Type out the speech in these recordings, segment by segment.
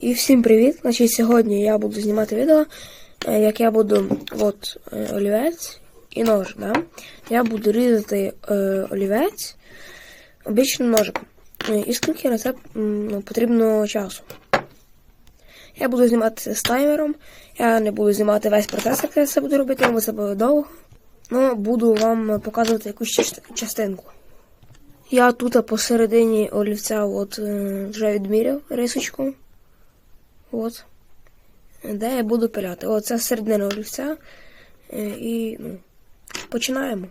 І всім привіт! Значить, сьогодні я буду знімати відео, е, як я буду от е, олівець і нож. Да? Я буду різати е, олівець обичним ножиком. Е, І скільки на це ну, потрібно часу. Я буду знімати з таймером. Я не буду знімати весь процес, як я це буду робити, бо це буде довго. Ну, буду вам показувати якусь частинку. Я тут посередині олівця от, вже відміряв рисочку. От. Де я буду пиляти. Оце середина олівця. Е, І ну, починаємо.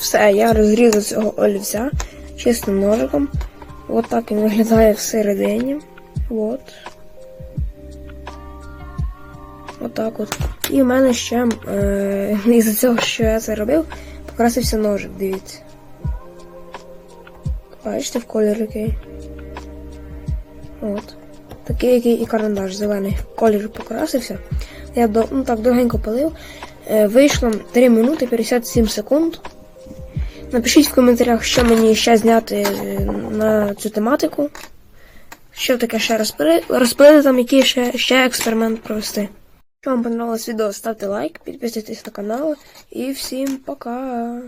Все, я розрізав цього олівця чистим ножиком. От так він виглядає всередині. От. Отак от. І в мене ще е, із-за цього, що я це робив, покрасився ножик, дивіться. Бачите в колір який. От. Такий, який і карандаш зелений. Колір покрасився. Я ну, так довгенько пилив. Е, вийшло 3 минути 57 секунд. Напишіть в коментарях, що мені ще зняти е, на цю тематику. Що таке ще розпили, розпилити там, який ще, ще експеримент провести. Якщо вам понравилось відео, ставте лайк, підписуйтесь на канал і всім пока!